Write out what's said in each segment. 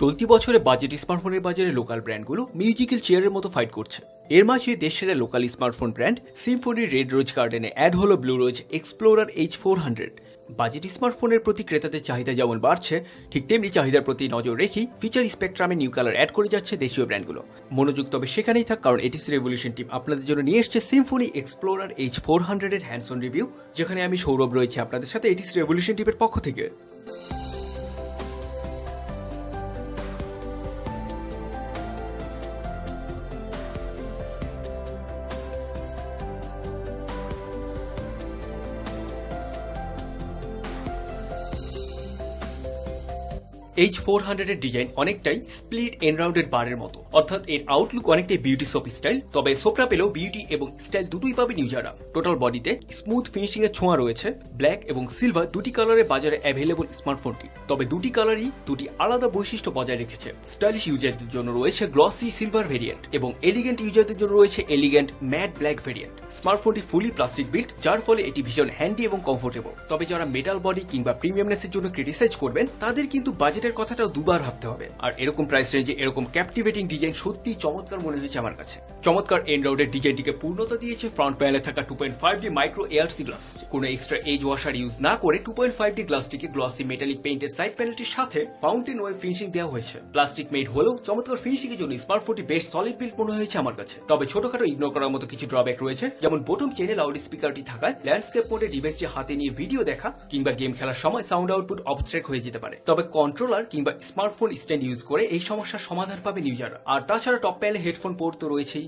চলতি বছরে বাজেট স্মার্টফোনের বাজারে লোকাল ব্র্যান্ডগুলো মিউজিক্যাল চেয়ারের মতো ফাইট করছে। এর মাঝে দেশের লোকাল স্মার্টফোন ব্র্যান্ড সিম্ফনির রেড রোজ গার্ডেনে অ্যাড হলো blue rose explorer H four hundred budget স্মার্টফোনের প্রতি ক্রেতাদের চাহিদা যেমন বাড়ছে, ঠিক তেমনি চাহিদার প্রতি নজর রেখেই ফিচার স্পেকট্রামে নিউ কালার অ্যাড করে যাচ্ছে দেশীয় ব্র্যান্ডগুলো মনোযোগ তবে সেখানেই থাক, কারণ এটিসি রেভলিউশন টিম আপনাদের জন্য নিয়ে এসছে সিম্ফনি এক্সপ্লোরার এইচ ফোর হান্ড্রেডের হ্যান্ডসন রিভিউ যেখানে আমি সৌরভ রয়েছে আপনাদের সাথে এটিসি রেভলিউশন টিমের পক্ষ থেকে। এইচ ফোর হান্ড্রেডের ডিজাইন অনেকটাই স্প্লিট এনরাউন্ডেড বারের মতো। অর্থাৎ এর আউটলুক অনেকটাই বিউটি সোপ স্টাইল তবে সোপরা পেলেও বিউটি এবং স্টাইল দুটোই পাবেন ইউজাররা টোটাল বডিতে স্মুথ ফিনিশিং এর ছোঁয়া রয়েছে ব্ল্যাক এবং সিলভার দুটি কালারে বাজারে অ্যাভেলেবল স্মার্টফোনটি তবে দুটি কালারই দুটি আলাদা বৈশিষ্ট্য বজায় রেখেছে। স্টাইলিশ ইউজারদের জন্য রয়েছে গ্লসি সিলভার ভেরিয়েন্ট এবং এলিগেন্ট ইউজারদের জন্য রয়েছে এলিগেন্ট ম্যাট ব্ল্যাক ভেরিয়েন্ট স্মার্টফোনটি ফুলি প্লাস্টিক বিল্ড যার ফলে এটি ভীষণ হ্যান্ডি এবং কমফোর্টেবল তবে যারা মেটাল বডি কিংবা প্রিমিয়ামনেসের জন্য ক্রিটিসাইজ করবেন, তাদের কিন্তু বাজেটের কথাটাও দুবার ভাবতে হবে। আর এরকম প্রাইস রেঞ্জে এরকম ক্যাপটিভেটিং ডিজাইন সত্যি চমৎকার মনে হয়েছে আমার কাছে। চমৎকার এন্ড্রয়েডের ডিজাইনটিকে পূর্ণতা দিয়েছে ফ্রন্ট প্যানেলে থাকা two point five D micro এয়ারসি glass কোনো এক্সট্রা এজ ওয়াশার ইউজ না করে টু পয়েন্ট ফাইভ ডি গ্লাসটিকে গ্লসি মেটালিক পেইন্টের সাইড প্যানেলটির সাথে ফাউন্টেন ওয়েব ফিনিশিং দেওয়া হয়েছে। প্লাস্টিক মেড হলেও চমৎকার ফিনিশিং এর জন্য স্মার্টফোনটি বেশ সলিড বিল্ড মনে হয়েছে আমার কাছে। তবে ছোটখাটো ইগনোর করার মতো কিছু ড্রব্যাক রয়েছে, যেমন বোটম চেনে লাউড স্পিকারটি থাকায় ল্যান্ডস্কেপ মোডে ডিভাইসটি হাতে নিয়ে ভিডিও দেখা কিংবা গেম খেলার সময় সাউন্ড আউটপুট অবস্ট্রেক হয়ে যেতে পারে। তবে কন্ট্রোলার কিংবা স্মার্টফোন স্ট্যান্ড ইউজ করে এই সমস্যার সমাধান পাবেন ইউজার আর তাছাড়া টপ প্যানেলে হেডফোন পোর্ট তো রয়েছেই।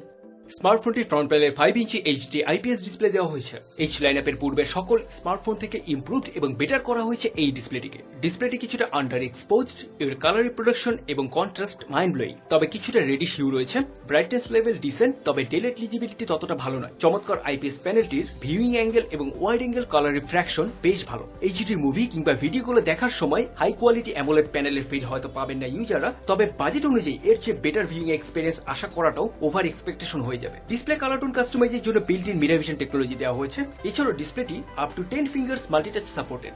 স্মার্টফোনটির ফ্রন্ট প্যানেলে five inch HD IPS display দেওয়া হয়েছে। এইচ লাইনআপের পূর্বে সকল স্মার্টফোন থেকে ইমপ্রুভড এবং বেটার করা হয়েছে এই ডিসপ্লেটিকে ডিসপ্লেটি কিছুটা আন্ডার এক্সপোজড এর কালার রিপ্রোডাকশন এবং কন্ট্রাস্ট মাইন্ড ব্লোয়িং তবে কিছুটা রেডিশ হিউ রয়েছে ব্রাইটনেস লেভেল ডিসেন্ট তবে ডেলেট লিজিবিলিটি ততটা ভালো নয়। চমৎকার আইপিএস প্যানেলটির ভিউইং অ্যাঙ্গেল এবং ওয়াইড অ্যাঙ্গেল কালার রিফ্র্যাকশন বেশ ভালো। এইচডি মুভি কিংবা ভিডিওগুলো দেখার সময় হাই কোয়ালিটি অ্যামোলেড প্যানেলের ফিল হয়তো পাবেন না ইউজাররা, তবে বাজেট অনুযায়ী এর চেয়ে বেটার ভিউইং এক্সপিরিয়েন্স আশা করাটাও ওভার এক্সপেকটেশন হয়ে যাবে। ডিসপ্লে কালার টোন কাস্টমাইজের জন্য বিল্ট ইন মিরাভিশন টেকনোলজি দেওয়া হয়েছে। এছাড়াও ডিসপ্লেটি up to ten fingers multitouch supported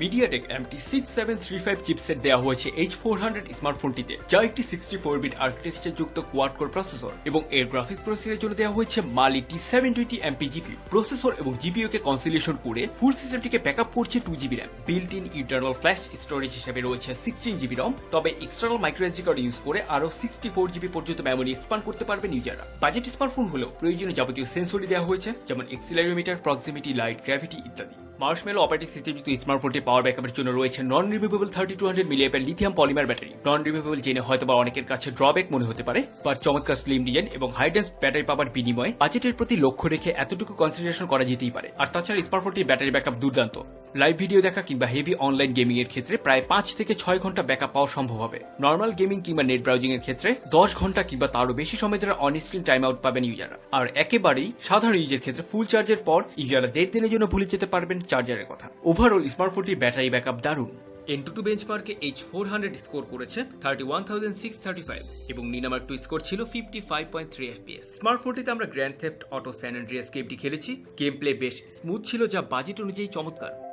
MediaTek MT six seven three five chipset দেওয়া হয়েছে এইচ ফোর হান্ড্রেড স্মার্টফোনটিতে যা একটি সিক্সটি ফোর বিট আর্কিটেকচার যুক্ত কোয়াড কোর প্রসেসর এবং এর গ্রাফিক প্রসেসের জন্য দেওয়া হয়েছে Mali T seven twenty MP GP processor এবং জিপিও কে কনসিলেশন করে ফুল সিস্টেমটিকে ব্যাক আপ করছে two GB RAM built in internal flash storage হিসেবে রয়েছে সিক্সটিন জিবি রম তবে external micro SD card use করে আরও সিক্সটি ফোর জিবি পর্যন্ত মেমোরি এক্সপান্ড করতে পারবেন ইউজাররা বাজেট স্মার্টফোন হলেও প্রয়োজনীয় যাবতীয় সেন্সরি দেওয়া হয়েছে, যেমন এক্সিলারোমিটার প্রক্সিমিটি লাইট গ্র্যাভিটি ইত্যাদি। মার্শমেলো অপারেটিং যুক্ত স্মার্টফোনটি পাওয়ার ব্যাকআপের জন্য রয়েছে non removable thirty two hundred মিলিয়াপের lithium polymer battery non removable জেনে হয়তো বা অনেকের কাছে ড্রব্যাক মনে হতে পারে, বা চমৎকার স্লিম ডিজাইন এবং হাইডেন্স ব্যাটারি পাওয়ার বিনিময়ে বাজেটের প্রতি লক্ষ্য রেখে এতটুকু কনসিডারেশন করা যেতেই পারে। আর তাছাড়া স্মার্টফোনটির ব্যাটারি ব্যাকআপ দুর্দান্ত। লাইভ ভিডিও দেখা কিংবা হেভি অনলাইন গেমিং এর ক্ষেত্রে প্রায় পাঁচ থেকে ছয় ঘণ্টা ব্যাকআপ পাওয়া সম্ভব হবে। নর্মাল গেমিং কিংবা নেট ব্রাউজিং এর ক্ষেত্রে দশ ঘণ্টা কিংবা তারও বেশি সময় ধরে অন স্ক্রিন টাইম আউট পাবেন ইউজাররা আর একেবারেই সাধারণ ইউজের ক্ষেত্রে ফুল চার্জের পর ইউজাররা দেড় দিনের জন্য ভুলে যেতে পারবেন চার্জারের কথা। ওভারঅল স্মার্টফোনটির ব্যাটারি ব্যাকআপ দারুণ। এন টু টু বেঞ্চমার্কে এইচ ফোর হান্ড্রেড স্কোর করেছে thirty one thousand six thirty five এবং নিনামার টু স্কোর ছিল fifty five point three FPS স্মার্টফোনটিতে আমরা Grand Theft Auto San Andreas গেমটি খেলেছি। গেম প্লে বেশ স্মুথ ছিল যা বাজেট অনুযায়ী চমৎকার।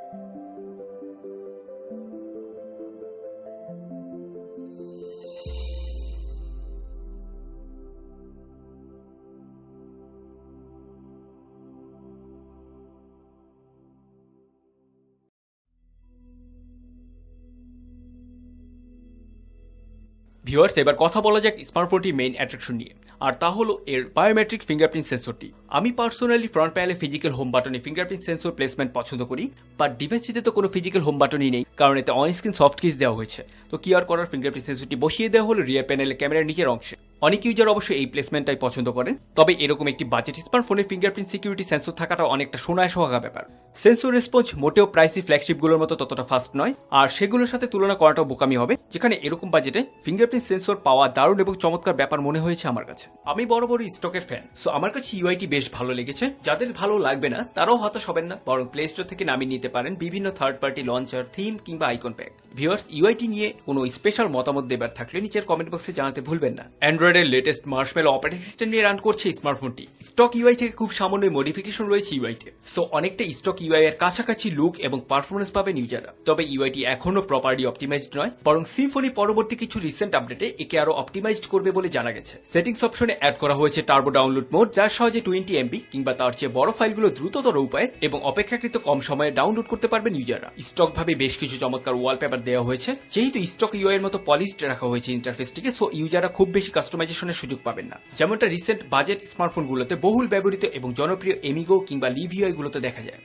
ভিউয়ার্স এবার কথা বলা যাক স্মার্টফোনটির মেইন অ্যাট্রাকশন নিয়ে। আর তা হলো এর বায়োমেট্রিক ফিঙ্গারপ্রিন্ট সেন্সরটি আমি পার্সোনালি ফ্রন্ট প্যানেলে ফিজিক্যাল হোম বাটনে ফিঙ্গারপ্রিন্ট সেন্সর প্লেসমেন্ট পছন্দ করি বা ডিভাইসটিতে তো কোনো ফিজিক্যাল হোম বাটনই নেই, কারণ এতে অন স্ক্রিন সফট কিস দেওয়া হয়েছে। তো কি আর করার ফিঙ্গারপ্রিন্ট সেন্সরটি বসিয়ে দেওয়া হলো রিয়ার প্যানেলে ক্যামেরার নিচের অংশে। অনেক ইউজার অবশ্যই এই প্লেসমেন্টটাই পছন্দ করেন। তবে এরকম একটি বাজেট স্মার্টফোনে ফিঙ্গারপ্রিন্ট সিকিউরিটি সেন্সর থাকাটা অনেকটা সোনায় সোহাগা ব্যাপার। সেন্সর রেসপন্স মোটেও প্রাইসি ফ্ল্যাগশিপগুলোর মতো ততটা ফাস্ট নয়। আর সেগুলোর সাথে তুলনা করাটাও বোকামি হবে। যেখানে এরকম বাজেটে ফিঙ্গারপ্রিন্ট সেন্সর পাওয়া দারুণ এবং চমৎকার ব্যাপার মনে হয়েছে আমার কাছে। আমি বড় বড় স্টকের ফ্যান সো আমার কাছে ইউআইটি বেশ ভালো লেগেছে। যাদের ভালো লাগবে না, তারাও হতাশ হবেন না। বরং প্লে স্টোর থেকে নামিয়ে নিতে পারেন বিভিন্ন থার্ড পার্টি লঞ্চার থিম কিংবা আইকন প্যাক ভিউয়ার্স ইউআইটি নিয়ে কোনো স্পেশাল মতামত দেবার থাকলে নিচের কমেন্ট বক্সে জানাতে ভুলবেন না। অ্যান্ড্রয়েড এক্সপ্লোরারের লেটেস্ট মার্শমেলো অপারেটিং সিস্টেম নিয়ে রান করছে স্মার্টফোনটি স্টক ইউআই থেকে খুব সামান্য মডিফিকেশন রয়েছে ইউআইতে সো অনেকটা স্টক ইউআই এর কাছাকাছি লুক এবং পারফরমেন্স পাবেন ইউজাররা তবে ইউআইটি এখনও প্রপারলি অপটিমাইজড নয়, বরং সিম্ফনি পরবর্তী কিছু রিসেন্ট আপডেটে একে আরও অপটিমাইজড করবে বলে জানা গেছে। সেটিংস অপশনে অ্যাড করা হয়েছে টার্বো ডাউনলোড মোড যার সাহায্যে টোয়েন্টি এমবি কিংবা তার চেয়ে বড় ফাইলগুলো দ্রুততর উপায়ে এবং অপেক্ষাকৃত কম সময়ে ডাউনলোড করতে পারবেন ইউজাররা স্টক ভাবে বেশ কিছু চমৎকার ওয়ালপেপার দেওয়া হয়েছে, যেহেতু স্টক ইউআই এর মতো পলিশড রাখা হয়েছে ইন্টারফেসটিকে সো ইউজাররা খুব বেশি কাস্টমাইজেশনের সুযোগ পাবেন না। যেমনটা রিসেন্ট বাজেট স্মার্টফোনগুলোতে বহুল ব্যবহৃত এবং জনপ্রিয় এমিগো কিংবা লিভিআই গুলোতে দেখা যায়।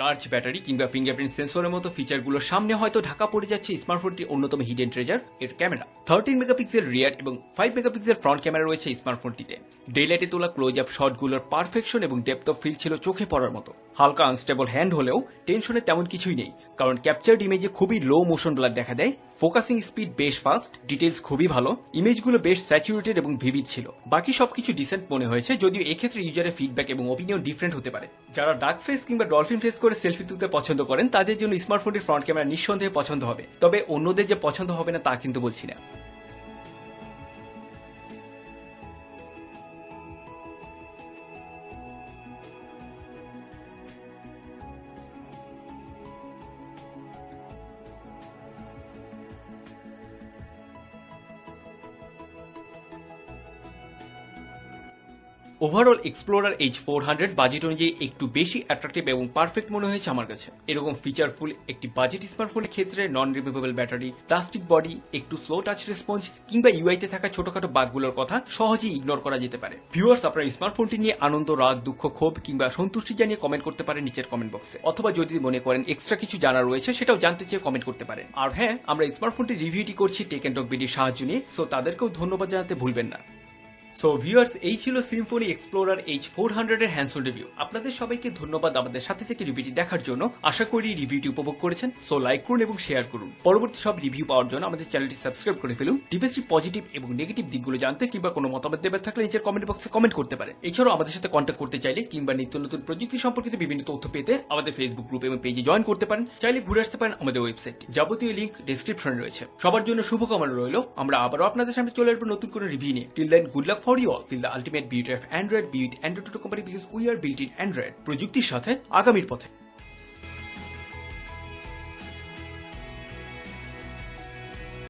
লার্জ ব্যাটারি কিংবা ফিঙ্গারপ্রিন্ট সেন্সরের মতো ফিচারগুলো সামনে হয়তো ঢাকা পড়ে যাচ্ছে স্মার্টফোনটির অন্যতম হিডেন ট্রেজার এর ক্যামেরা থার্টিন মেগাপিক্সেল রিয়ার এবং ফাইভ মেগাপিক্সেল ফ্রন্ট ক্যামেরা রয়েছে স্মার্টফোনটিতে ডেলাইটে তোলা ক্লোজ আপ শটগুলোর পারফেকশন এবং ডেপথ অফ ফিল ছিল চোখে পড়ার মতো। হালকা আনস্টেবল হ্যান্ড হলেও টেনশনের তেমন কিছুই নেই, কারণ ক্যাপচার্ড ইমেজে খুবই লো মোশন ব্লার দেখা দেয় ফোকাসিং স্পিড বেশ ফাস্ট ডিটেলস খুবই ভালো ইমেজগুলো বেশ স্যাচুরেটেড এবং ভিভিড ছিল। বাকি সবকিছু ডিসেন্ট মনে হয়েছে, যদিও এক্ষেত্রে ইউজারের ফিডব্যাক এবং অপিনিয়ন ডিফারেন্ট হতে পারে। যারা ডার্ক ফেস কিংবা ডলফিন ফেস করে সেলফি তুলতে পছন্দ করেন, তাদের জন্য স্মার্টফোনটির ফ্রন্ট ক্যামেরা নিঃসন্দেহে পছন্দ হবে। তবে অন্যদের যে পছন্দ হবে না, তা কিন্তু বলছি না। Overall Explorer H four hundred budget অনুযায়ী একটু বেশি অ্যাট্রাকটিভ এবং পারফেক্ট মনে হয়েছে আমার কাছে। এরকম ফিচারফুল একটি বাজেট স্মার্টফোনের ক্ষেত্রে non removable battery plastic body একটু স্লো টাচ রেসপন্স কিংবা ইউআইতে থাকা ছোটখাটো বাগগুলোর কথা সহজেই ইগনোর করা যেতে পারে। ভিউয়ার্স আপনার স্মার্টফোনটি নিয়ে আনন্দ, রাগ, দুঃখ, ক্ষোভ কিংবা সন্তুষ্টি জানিয়ে কমেন্ট করতে পারেন নিচের কমেন্ট বক্সে অথবা যদি মনে করেন এক্সট্রা কিছু জানা রয়েছে, সেটাও জানতে চেয়ে কমেন্ট করতে পারেন। আর হ্যাঁ আমরা স্মার্টফোনটি রিভিউটি করছি টেক অ্যান্ড টক বিডির সাহায্য নিয়ে সো তাদেরকেও ধন্যবাদ জানাতে ভুলবেন না। সো ভিউয়ার্স এই ছিল Symphony Explorer H four hundred এর হ্যান্ডসন রিভিউ আপনাদের সবাইকে ধন্যবাদ আমাদের সাথে থেকে রিভিউটি দেখার জন্য। আশা করি রিভিউটি উপভোগ করেছেন সো লাইক করুন এবং শেয়ার করুন। পরবর্তী সব রিভিউ পাওয়ার জন্য আমাদের চ্যানেলটি সাবস্ক্রাইব করে ফেলুন। ডিভাইসটির পজিটিভ এবং নেগেটিভ দিকগুলো জানতে কিংবা কোনো মতামত দেবার থাকলে নিচের কমেন্ট বক্সে কমেন্ট করতে পারেন। এছাড়াও আমাদের সাথে কন্ট্যাক্ট করতে চাইলে কিংবা নিত্য নতুন প্রযুক্তি সম্পর্কিত বিভিন্ন তথ্য পেতে আমাদের ফেসবুক গ্রুপ এবং পেজে জয়েন করতে পারেন। চাইলে ঘুরে আসতে পারেন আমাদের ওয়েবসাইট যাবতীয় লিঙ্ক ডিসক্রিপশনে রয়েছে। সবার জন্য শুভকামনা রইল। আমরা আবারও আপনাদের সামনে চলে আসব নতুন কোনো রিভিউ নিয়ে। Till then good luck for you all feel the ultimate beauty of Android be with Android company because we are built in Android প্রযুক্তির সাথে আগামীর পথে।